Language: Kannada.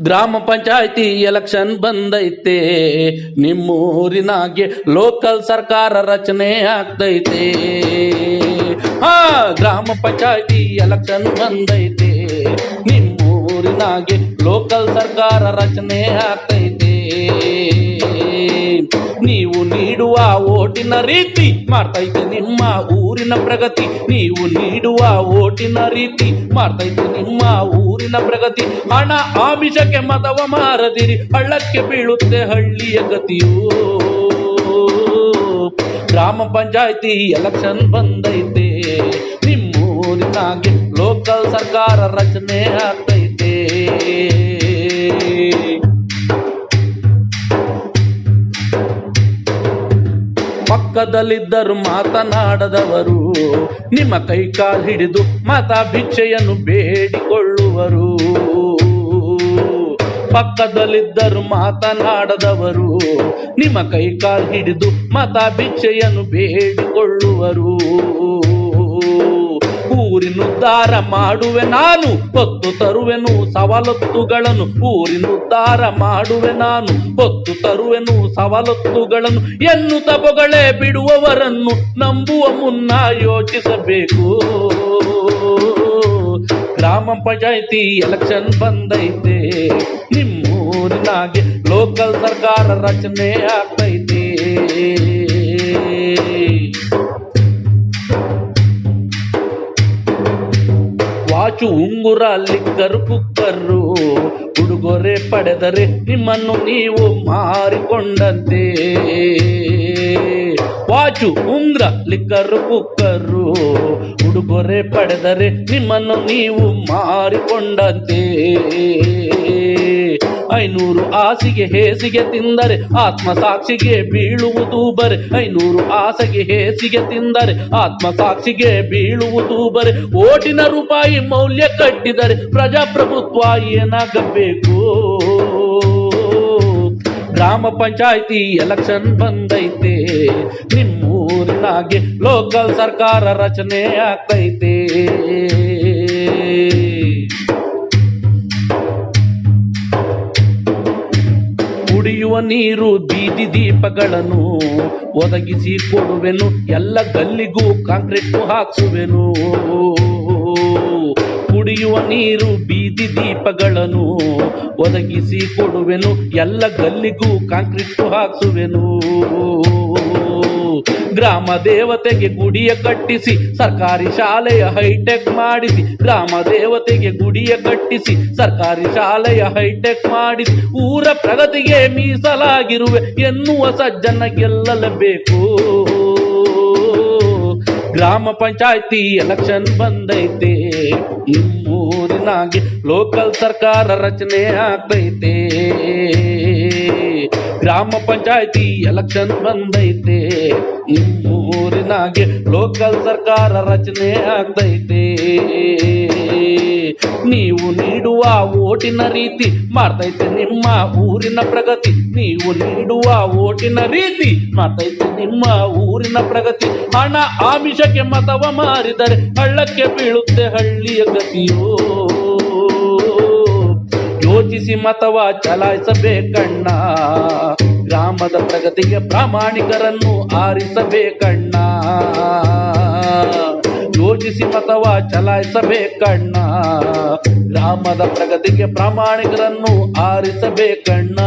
ಗ್ರಾಮ ಪಂಚಾಯತಿ ಎಲೆಕ್ಷನ್ ಬಂದೈತೆ. ನಿಮ್ಮೂರಿನಾಗೆ ಲೋಕಲ್ ಸರ್ಕಾರ ರಚನೆ ಆಗ್ತೈತೆ. ಹಾ, ಗ್ರಾಮ ಪಂಚಾಯತಿ ಎಲೆಕ್ಷನ್ ಬಂದೈತೆ. ನಿಮ್ಮೂರಿನಾಗೆ ಲೋಕಲ್ ಸರ್ಕಾರ ರಚನೆ ಆಗ್ತೈತೆ. ನೀವು ನೀಡುವ ಓಟಿನ ರೀತಿ ಮಾಡ್ತೈತೆ ನಿಮ್ಮ ಊರಿನ ಪ್ರಗತಿ. ನೀವು ನೀಡುವ ಓಟಿನ ರೀತಿ ಮಾಡ್ತೈತೆ ನಿಮ್ಮ ಊರಿನ ಪ್ರಗತಿ. ಹಣ ಆಮಿಷಕ್ಕೆ ಮತವ ಮಾರದಿರಿ, ಹಳ್ಳಕ್ಕೆ ಬೀಳುತ್ತೆ ಹಳ್ಳಿಯ ಗತಿಯು. ಗ್ರಾಮ ಪಂಚಾಯಿತಿ ಎಲೆಕ್ಷನ್ ಬಂದೈತೆ. ನಿಮ್ಮೂರಿನಾಗೆ ಲೋಕಲ್ ಸರ್ಕಾರ ರಚನೆ ಆಗ್ತೈತೆ. ಪಕ್ಕದಲ್ಲಿದ್ದರು ಮಾತನಾಡದವರು, ನಿಮ್ಮ ಕೈ ಕಾಲು ಹಿಡಿದು ಮತ ಭಿಕ್ಷೆಯನ್ನು ಬೇಡಿಕೊಳ್ಳುವರು. ಪಕ್ಕದಲ್ಲಿದ್ದರು ಮಾತನಾಡದವರು, ನಿಮ್ಮ ಕೈ ಕಾಲು ಹಿಡಿದು ಮತ ಭಿಕ್ಷೆಯನ್ನು ಬೇಡಿಕೊಳ್ಳುವರು. ಊರಿನುದ್ಧಾರ ಮಾಡುವೆ ನಾನು, ಹೊತ್ತು ತರುವೆನು ಸವಲತ್ತುಗಳನ್ನು. ಊರಿನುದ್ಧಾರ ಮಾಡುವೆ ನಾನು, ಹೊತ್ತು ತರುವೆನು ಸವಲತ್ತುಗಳನ್ನು. ಎನ್ನು ಬೊಗಳೆ ಬಿಡುವವರನ್ನು ನಂಬುವ ಮುನ್ನ ಯೋಚಿಸಬೇಕು. ಗ್ರಾಮ ಪಂಚಾಯಿತಿ ಎಲೆಕ್ಷನ್ ಬಂದೈತೆ, ನಿಮ್ಮೂರಿನಾಗೆ ಲೋಕಲ್ ಸರ್ಕಾರ ರಚನೆ ಆಗ್ತೈತೆ. ವಾಚು ಉಂಗುರ ಲಿಕ್ಕರು ಕುಕ್ಕರು. ಉಡುಗೊರೆ ಪಡೆದರೆ ನಿಮ್ಮನ್ನು ನೀವು ಮಾರಿಕೊಂಡಂತೆ. Watch ಉಂಗ್ರ liquor cooker. ಉಡುಗೊರೆ ಪಡೆದರೆ ನಿಮ್ಮನ್ನು ನೀವು ಮಾರಿಕೊಂಡಂತೆ. ಐನೂರು ಆಸಿಗೆ ಹೇಸಿಗೆ ತಿಂದರೆ ಆತ್ಮ ಸಾಕ್ಷಿಗೆ ಬೀಳುವುದು ಬರೆ. ಐನೂರು ಆಸೆಗೆ ಹೇಸಿಗೆ ತಿಂದರೆ ಆತ್ಮ ಸಾಕ್ಷಿಗೆ ಬೀಳುವುದು ಬರೆ. ಓಟಿನ ರೂಪಾಯಿ ಮೌಲ್ಯ ಕಟ್ಟಿದರೆ ಪ್ರಜಾಪ್ರಭುತ್ವ ಏನಾಗಬೇಕು? ಗ್ರಾಮ ಪಂಚಾಯಿತಿ ಎಲೆಕ್ಷನ್ ಬಂದೈತೆ, ನಿಮ್ಮೂರಿನಾಗೆ ಲೋಕಲ್ ಸರ್ಕಾರ ರಚನೆ ಆಗ್ತೈತೆ. ನೀರು ಬೀದಿ ದೀಪಗಳನ್ನು ಒದಗಿಸಿ ಕೊಡುವೆನು, ಎಲ್ಲ ಗಲ್ಲಿಗೂ ಕಾಂಕ್ರೀಟ್ ಹಾಕ್ಸುವೆನು ಕುಡಿಯುವ ನೀರು ಬೀದಿ ದೀಪಗಳನ್ನು ಒದಗಿಸಿ ಕೊಡುವೆನು, ಎಲ್ಲ ಗಲ್ಲಿಗೂ ಕಾಂಕ್ರೀಟ್ ಹಾಕ್ಸುವೆನು ಗ್ರಾಮ ದೇವತೆಗೆ ಗುಡಿಯ ಕಟ್ಟಿಸಿ, ಸರ್ಕಾರಿ ಶಾಲೆಯ ಹೈಟೆಕ್ ಮಾಡಿಸಿ, ಗ್ರಾಮ ದೇವತೆಗೆ ಗುಡಿಯ ಕಟ್ಟಿಸಿ, ಸರ್ಕಾರಿ ಶಾಲೆಯ ಹೈಟೆಕ್ ಮಾಡಿಸಿ, ಊರ ಪ್ರಗತಿಗೆ ಮೀಸಲಾಗಿರುವೆ ಎನ್ನುವ ಸಜ್ಜನ ಗೆಲ್ಲಲಬೇಕು. ಗ್ರಾಮ ಪಂಚಾಯಿತಿ ಎಲೆಕ್ಷನ್ ಬಂದೈತೆ ನಿಮ್ಮೂರಿನಾಗೆ ಲೋಕಲ್ ಸರ್ಕಾರ ರಚನೆ ಆಗ್ತೈತೆ. ಗ್ರಾಮ ಪಂಚಾಯತಿ ಎಲೆಕ್ಷನ್ ಬಂದೈತೆ. ನಿಮ್ಮೂರಿನಾಗೆ ಲೋಕಲ್ ಸರ್ಕಾರ ರಚನೆ ಆಗ್ತೈತೆ. ನೀವು ನೀಡುವ ಓಟಿನ ರೀತಿ ಮಾಡ್ತೈತೆ ನಿಮ್ಮ ಊರಿನ ಪ್ರಗತಿ. ನೀವು ನೀಡುವ ಓಟಿನ ರೀತಿ ಮಾಡ್ತೈತೆ ನಿಮ್ಮ ಊರಿನ ಪ್ರಗತಿ. ಹಣ ಆಮಿಷಕ್ಕೆ ಮತವ ಮಾರಿದರೆ ಹಳ್ಳಕ್ಕೆ ಬೀಳುತ್ತೆ ಹಳ್ಳಿಯ ಗತಿಯೋ. ಯೋಚಿಸಿ ಮತವ ಚಲಾಯಿಸಬೇಕಣ್ಣ. ಗ್ರಾಮದ ಪ್ರಗತಿಗೆ ಪ್ರಾಮಾಣಿಕರನ್ನು ಆರಿಸಬೇಕಣ್ಣ ಯೋಜಿಸಿ ಮತವ ಚಲಾಯಿಸಬೇಕಣ್ಣ ಗ್ರಾಮದ ಪ್ರಗತಿಗೆ ಪ್ರಾಮಾಣಿಕರನ್ನು ಆರಿಸಬೇಕಣ್ಣ